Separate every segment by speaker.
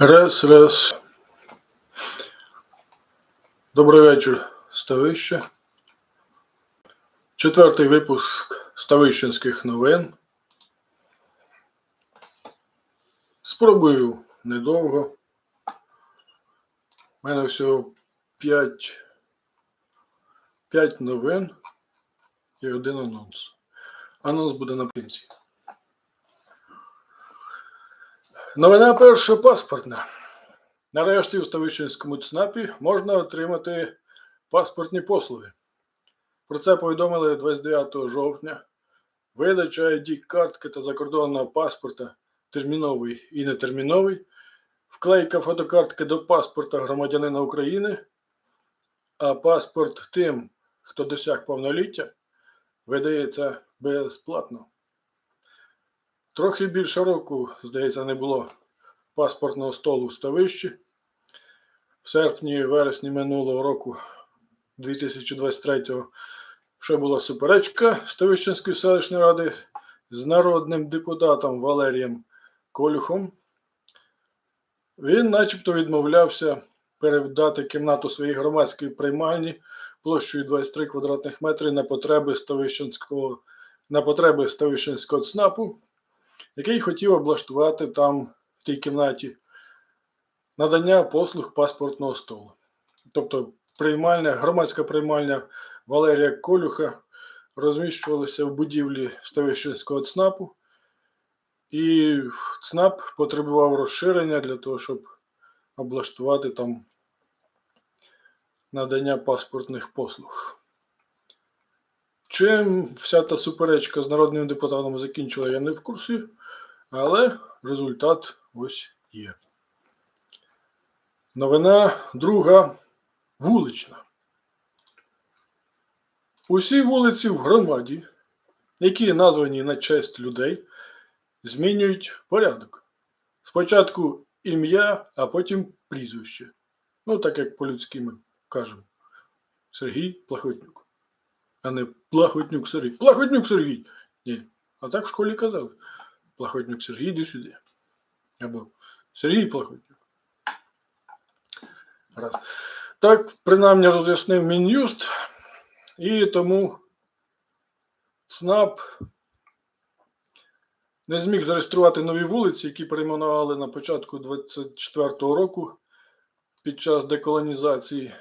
Speaker 1: Раз, раз. Добрий вечір, Ставище. Четвертий випуск Ставищенських новин. Спробую недовго. У мене всього 5, 5 новин і один анонс. Анонс буде наприкінці. Новина перша паспортна. Нарешті у Ставищенському ЦНАПі можна отримати паспортні послуги. Про це повідомили 29 жовтня. Видача ID-картки та закордонного паспорта терміновий і нетерміновий, вклейка фотокартки до паспорта громадянина України, а паспорт тим, хто досяг повноліття, видається безплатно. Трохи більше року, здається, не було паспортного столу в Ставищі. В серпні вересні минулого року, 2023-го, ще була суперечка Ставищенської селищної ради з народним депутатом Валерієм Колюхом. Він начебто відмовлявся передати кімнату своїй громадській приймальні площею 23 квадратних метри на потреби Ставищенського, на потреби Ставищенського ЦНАПу який хотів облаштувати там в тій кімнаті надання послуг паспортного столу. Тобто приймальня, громадська приймальня Валерія Колюха розміщувалася в будівлі Ставищенського ЦНАПу, і ЦНАП потребував розширення для того, щоб облаштувати там надання паспортних послуг. Чим вся та суперечка з народним депутатом закінчила, я не в курсі, але результат ось є. Новина друга вулична. Усі вулиці в громаді, які названі на честь людей, змінюють порядок. Спочатку ім'я, а потім прізвище. Ну, так як по-людськи ми кажемо. Сергій Плахотнюк а не Плахотнюк Сергій. Плахотнюк Сергій. Ні. А так в школі казали. Плахотнюк Сергій, іди сюди. Або Сергій Плахотнюк. Раз. Так, принаймні роз'яснив Мін'юст. І тому ЦНАП не зміг зареєструвати нові вулиці, які перейменували на початку 24-го року під час деколонізації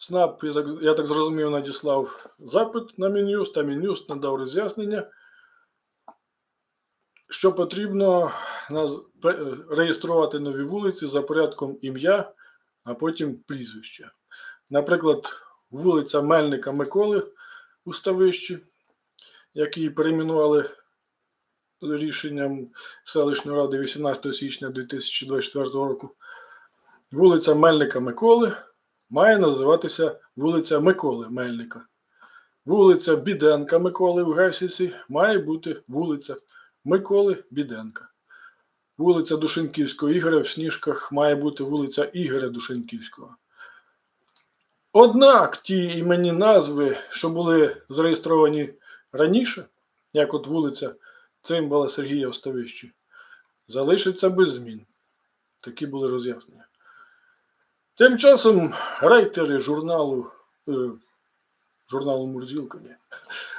Speaker 1: ЦНАП, я так, я так зрозумів, надіслав запит на Мін'юст, а Мін'юст надав роз'яснення, що потрібно реєструвати нові вулиці за порядком ім'я, а потім прізвище. Наприклад, вулиця Мельника Миколи у Ставищі, який перейменували рішенням селищної ради 18 січня 2024 року. Вулиця Мельника Миколи має називатися вулиця Миколи Мельника. Вулиця Біденка Миколи в Гесісі має бути вулиця Миколи Біденка. Вулиця Душенківського Ігоря в Сніжках має бути вулиця Ігоря Душенківського. Однак ті імені назви, що були зареєстровані раніше, як от вулиця Цимбала Сергія в Ставищі, залишаться без змін. Такі були роз'яснення. Тим часом рейтери журналу е, журналу Мурзілка, ні,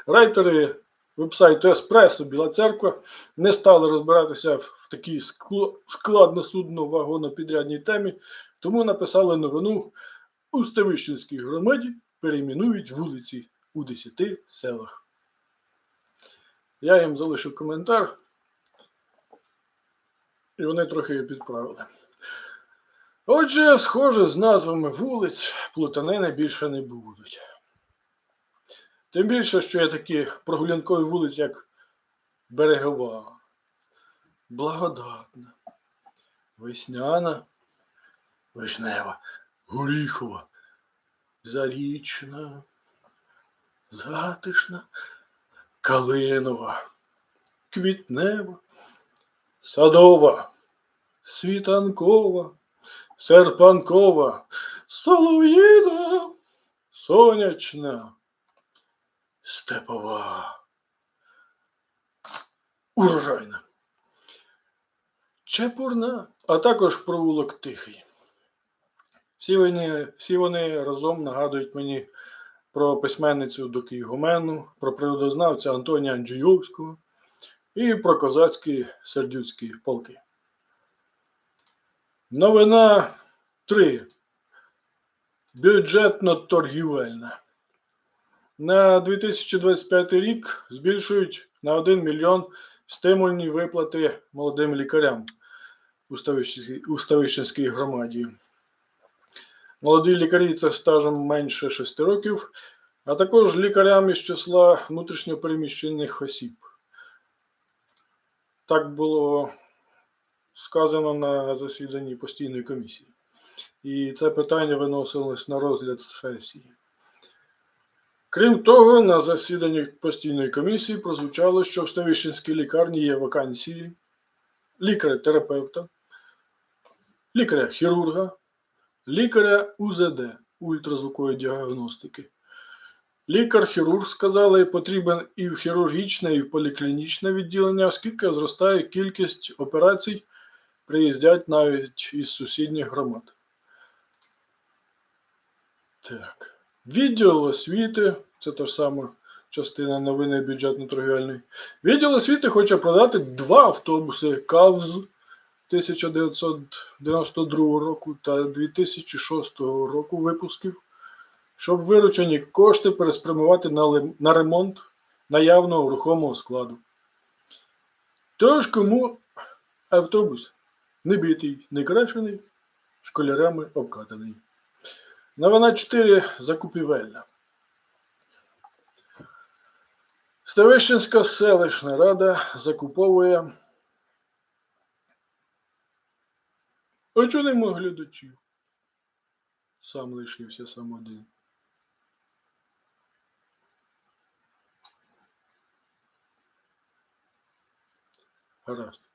Speaker 1: рейтери вебсайту Еспресо Біла Церква не стали розбиратися в такій складно судно вагонопідрядній темі, тому написали новину у Ставищенській громаді перейменують вулиці у 10 селах. Я їм залишив коментар, і вони трохи її підправили. Отже, схоже, з назвами вулиць плутанини більше не будуть. Тим більше, що є такі прогулянкові вулиці, як Берегова, Благодатна, Весняна, Вишнева, Горіхова, Зарічна, Затишна, Калинова, Квітнева, Садова, Світанкова. Серпанкова, Солов'їна, Сонячна, Степова, Урожайна. Чепурна, а також провулок Тихий. Всі вони, всі вони разом нагадують мені про письменницю Доки Гомену, про природознавця Антонія Анджійовського і про козацькі сердюцькі полки. Новина 3. Бюджетно-торгівельна. На 2025 рік збільшують на 1 мільйон стимульні виплати молодим лікарям у Ставищенській- у Ставищенській громаді. Молоді лікарі це стажем менше 6 років, а також лікарям із числа внутрішньопереміщених осіб. Так було сказано на засіданні постійної комісії. І це питання виносилось на розгляд сесії. Крім того, на засіданні постійної комісії прозвучало, що в Ставищенській лікарні є вакансії лікаря-терапевта, лікаря-хірурга, лікаря УЗД ультразвукової діагностики. Лікар-хірург сказали, потрібен і в хірургічне, і в поліклінічне відділення, оскільки зростає кількість операцій, приїздять навіть із сусідніх громад. Так. Відділ освіти, це та ж сама частина новини бюджетно-торгівельної. Відділ освіти хоче продати два автобуси КАВЗ 1992 року та 2006 року випусків, щоб виручені кошти переспрямувати на, на ремонт наявного рухомого складу. Тож кому автобус не битий, не крашений, школярами обкатаний. Новина 4 закупівельна. Ставищенська селищна рада закуповує. А чого нема глядачів? Сам лишився сам один. Гаразд.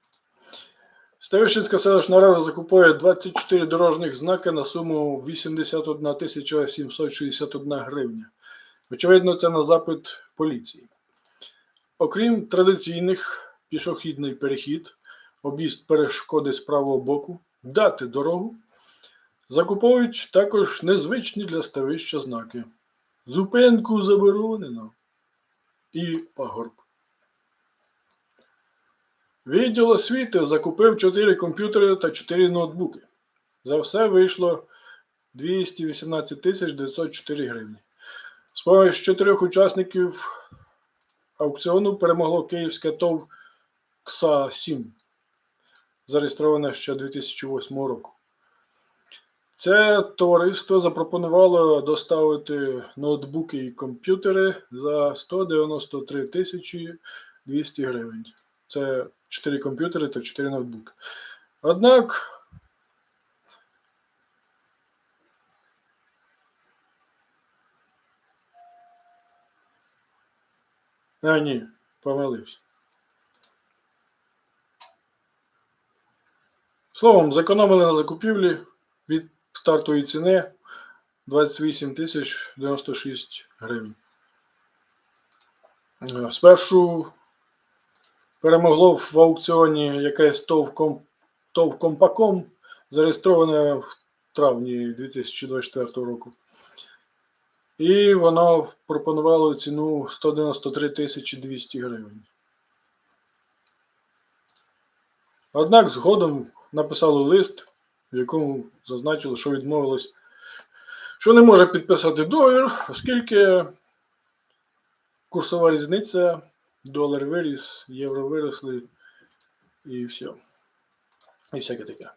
Speaker 1: Ставищенська селищна рада закупує 24 дорожніх знаки на суму 81 тисяча 761 гривня. Очевидно, це на запит поліції. Окрім традиційних пішохідний перехід, об'їзд перешкоди з правого боку, дати дорогу, закуповують також незвичні для ставища знаки. Зупинку заборонено і пагорб. Відділ освіти закупив 4 комп'ютери та 4 ноутбуки. За все вийшло 218 тисяч 904 гривні. З поміж чотирьох учасників аукціону перемогло київське ТОВ КСА 7, зареєстроване ще 2008 року. Це товариство запропонувало доставити ноутбуки і комп'ютери за 193 тисячі 200 гривень. Це 4 комп'ютери та 4 ноутбуки. Однак А, ні, помилився. Словом, зекономили на закупівлі від стартової ціни 28 тисяч 96 гривень. Е, Спершу перемогло в аукціоні якесь ТОВ, Ком- Компаком, зареєстроване в травні 2024 року. І воно пропонувало ціну 193 тисячі 200 гривень. Однак згодом написали лист, в якому зазначили, що відмовилось, що не може підписати договір, оскільки курсова різниця, долар виріс, євро виросли і все. І всяке таке.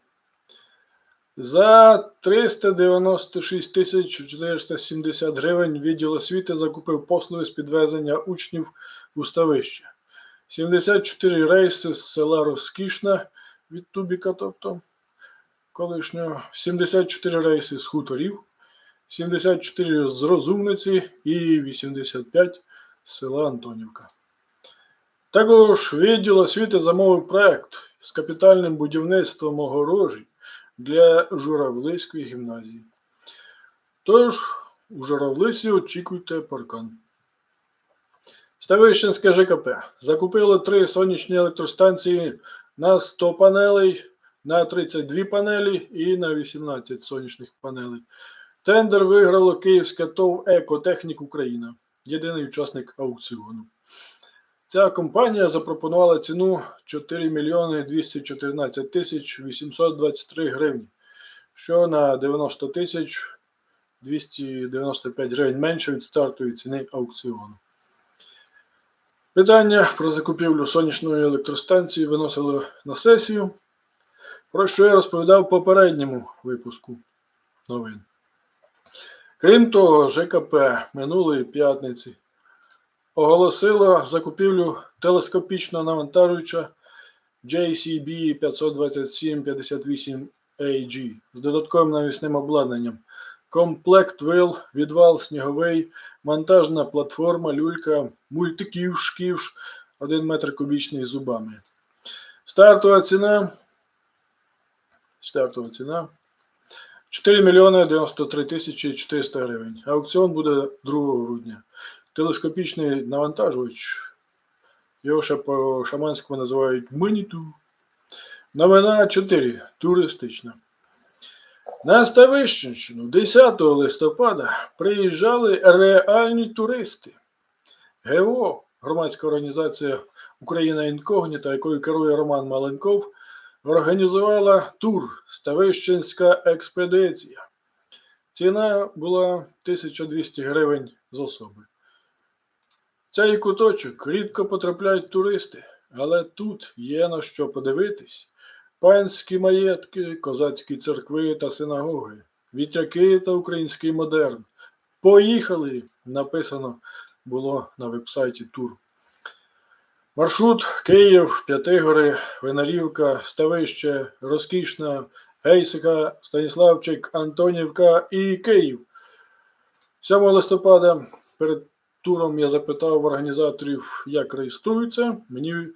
Speaker 1: За 396 тисяч 470 гривень відділ освіти закупив послуги з підвезення учнів у ставище. 74 рейси з села Розкішна від Тубіка, тобто колишнього, 74 рейси з хуторів, 74 з Розумниці і 85 з села Антонівка. Також відділ освіти замовив проект з капітальним будівництвом огорожі для Журавлиської гімназії. Тож, у Журавлисі очікуйте паркан. Ставищенське ЖКП закупило три сонячні електростанції на 100 панелей, на 32 панелі і на 18 сонячних панелей. Тендер виграло Київська ТОВ Екотехнік Україна, єдиний учасник аукціону. Ця компанія запропонувала ціну 4 мільйони 214 тисяч 823 гривні, що на 90 тисяч 295 гривень менше від стартової ціни аукціону. Питання про закупівлю сонячної електростанції виносили на сесію, про що я розповідав в попередньому випуску новин. Крім того, ЖКП минулої п'ятниці оголосила закупівлю телескопічного навантажувача JCB 52758 AG з додатковим навісним обладнанням. Комплект вил, відвал сніговий, монтажна платформа, люлька, мультиківш, ківш, 1 метр кубічний зубами. Стартова ціна. Стартова ціна 4 мільйони 93 тисячі 400 гривень. Аукціон буде 2 грудня. Телескопічний навантажувач. Його ще по шаманському називають Миніту. Новина 4. Туристична. На Ставищенщину 10 листопада приїжджали реальні туристи. ГО, громадська організація Україна Інкогніта, якою керує Роман Маленков, організувала тур Ставищенська експедиція. Ціна була 1200 гривень з особи. Цей куточок рідко потрапляють туристи, але тут є на що подивитись. Панські маєтки, козацькі церкви та синагоги, вітряки та український модерн. Поїхали! Написано було на вебсайті тур. Маршрут Київ, П'ятигори, Винарівка, Ставище, Розкішна, Гейсика, Станіславчик, Антонівка і Київ. 7 листопада перед туром я запитав в організаторів, як реєструються. Мені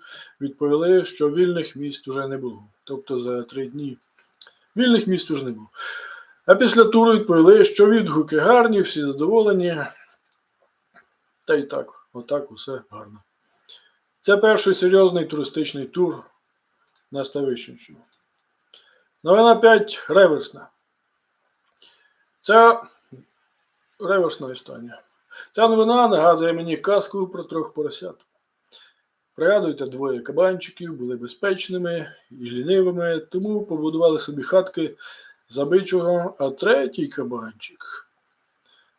Speaker 1: відповіли, що вільних місць вже не було. Тобто за три дні вільних місць вже не було. А після туру відповіли, що відгуки гарні, всі задоволені. Та й так, отак усе гарно. Це перший серйозний туристичний тур на Ставищенщину. Новина 5 реверсна. Ця реверсна історія. Ця новина нагадує мені казку про трьох поросят. Пригадуйте, двоє кабанчиків були безпечними і лінивими, тому побудували собі хатки за бичого, а третій кабанчик.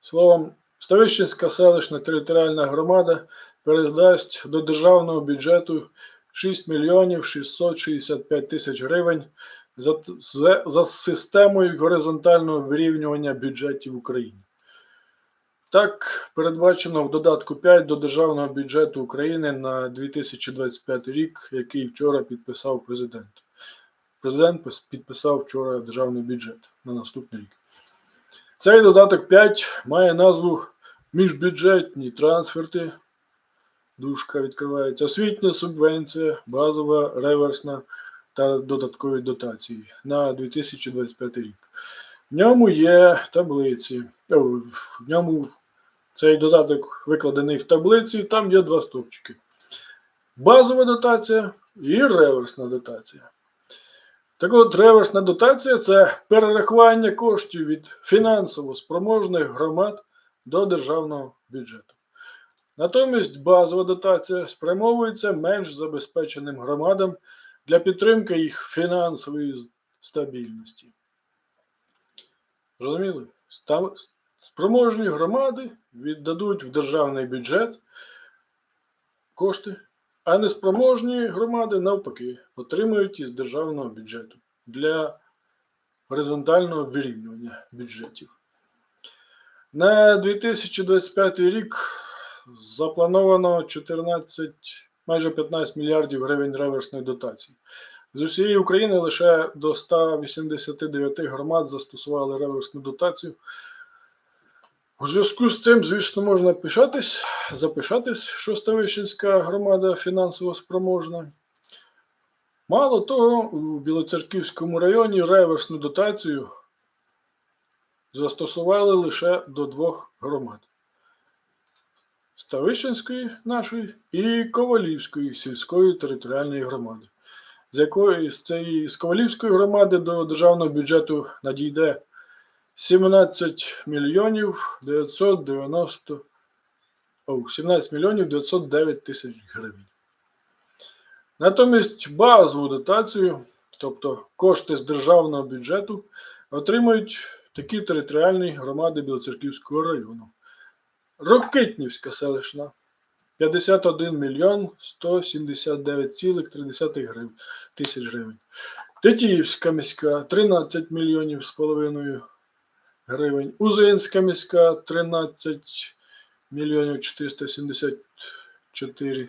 Speaker 1: Словом, Ставищенська селищна територіальна громада передасть до державного бюджету 6 мільйонів 665 тисяч гривень за, за системою горизонтального вирівнювання бюджетів України. Так, передбачено в додатку 5 до Державного бюджету України на 2025 рік, який вчора підписав президент. Президент підписав вчора державний бюджет на наступний рік. Цей додаток 5 має назву Міжбюджетні трансферти. Дужка відкривається. Освітня субвенція, базова, реверсна та додаткові дотації на 2025 рік. В ньому є таблиці. В ньому цей додаток викладений в таблиці, там є два стовпчики. Базова дотація і реверсна дотація. Так от, реверсна дотація це перерахування коштів від фінансово спроможних громад до державного бюджету. Натомість базова дотація спрямовується менш забезпеченим громадам для підтримки їх фінансової стабільності. Зрозуміли? Спроможні громади віддадуть в державний бюджет кошти, а неспроможні громади, навпаки, отримують із державного бюджету для горизонтального вирівнювання бюджетів. На 2025 рік заплановано 14, майже 15 мільярдів гривень реверсної дотації. З усієї України лише до 189 громад застосували реверсну дотацію. У зв'язку з цим, звісно, можна пишатись, запишатись, що Ставищенська громада фінансово спроможна. Мало того, у Білоцерківському районі реверсну дотацію застосували лише до двох громад: Ставищенської нашої і Ковалівської сільської територіальної громади. з якої з цієї з Ковалівської громади до державного бюджету надійде 17 мільйонів 990 о, 17 мільйонів 909 тисяч гривень. Натомість базову дотацію, тобто кошти з державного бюджету, отримують такі територіальні громади Білоцерківського району. Рокитнівська селищна 51 мільйон 179,3 тисяч гривень. Тетіївська міська 13 мільйонів з половиною гривень. Узинська міська 13 мільйонів 474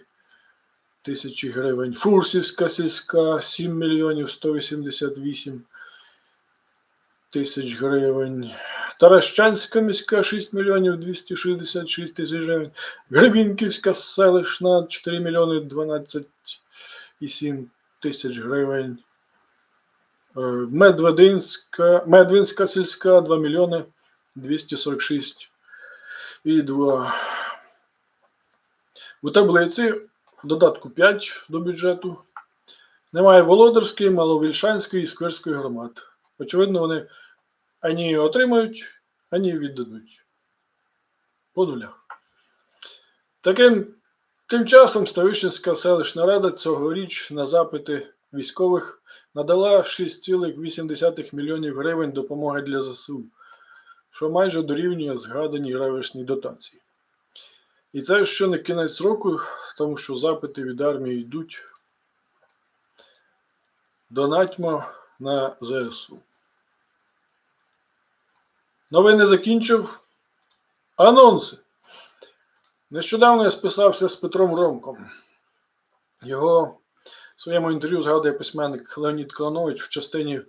Speaker 1: тисячі гривень. Фурсівська сільська 7 мільйонів 188 тисяч гривень. Таращанська міська 6 мільйонів 266 тисяч гривень. Гребінківська селищна 4 мільйони 12,7 тисяч гривень. Е, Медвединська, Медвинська сільська 2 мільйони 246 і 2. У таблиці в додатку 5 до бюджету немає Володарської, Маловільшанської і Скверської громад. Очевидно, вони ані отримають, ані віддадуть. По нулях. Таким тим часом Ставищенська селищна рада цьогоріч на запити військових надала 6,8 мільйонів гривень допомоги для ЗСУ, що майже дорівнює згаданій реверсній дотації. І це ще не кінець року, тому що запити від армії йдуть. Донатьмо на ЗСУ. Новини закінчив. Анонси. Нещодавно я списався з Петром Ромком. Його своєму інтерв'ю згадує письменник Леонід Колонович в частині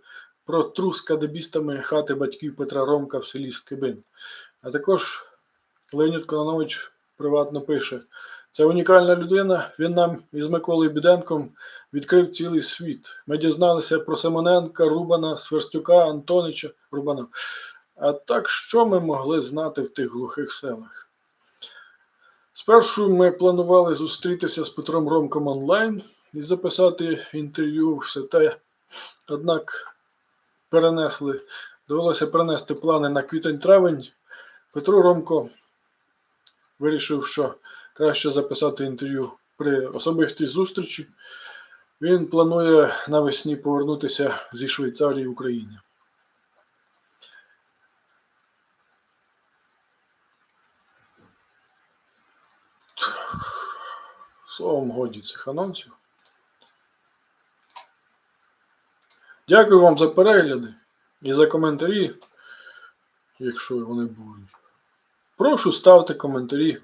Speaker 1: про трус кадебістами хати батьків Петра Ромка в селі Скибин. А також Леонід Колонович приватно пише: це унікальна людина. Він нам із Миколою Біденком відкрив цілий світ. Ми дізналися про Семененка, Рубана, Сверстюка, Антонича, Рубана. А так що ми могли знати в тих глухих селах? Спершу ми планували зустрітися з Петром Ромком онлайн і записати інтерв'ю, все те. Однак перенесли, довелося перенести плани на квітень-травень. Петро Ромко вирішив, що краще записати інтерв'ю при особистій зустрічі. Він планує навесні повернутися зі Швейцарії в Україні. Словом годі цих анонсів. Дякую вам за перегляди і за коментарі, якщо вони будуть. Прошу ставте коментарі.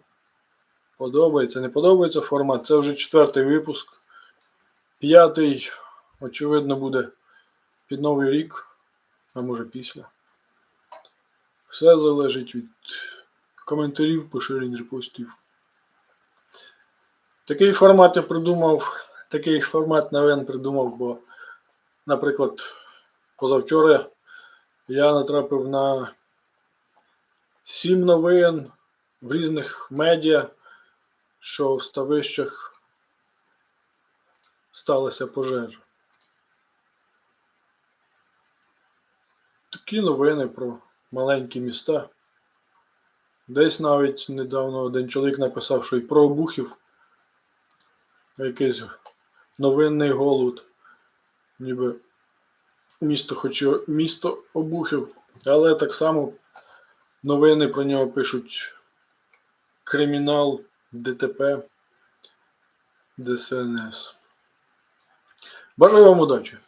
Speaker 1: Подобається, не подобається формат. Це вже четвертий випуск. П'ятий, очевидно, буде під Новий рік, а може після. Все залежить від коментарів, поширень репостів. Такий формат я придумав, такий формат новин придумав, бо, наприклад, позавчора я натрапив на сім новин в різних медіа, що в ставищах сталася пожежа. Такі новини про маленькі міста. Десь навіть недавно один чоловік написав, що і про обухів якийсь новинний голод, ніби місто, хоч і місто обухів, але так само новини про нього пишуть кримінал, ДТП, ДСНС. Бажаю вам удачі!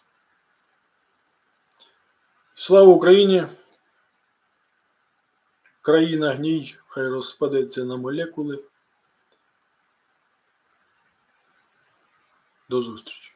Speaker 1: Слава Україні! Країна гній, хай розпадеться на молекули. До зустрічі!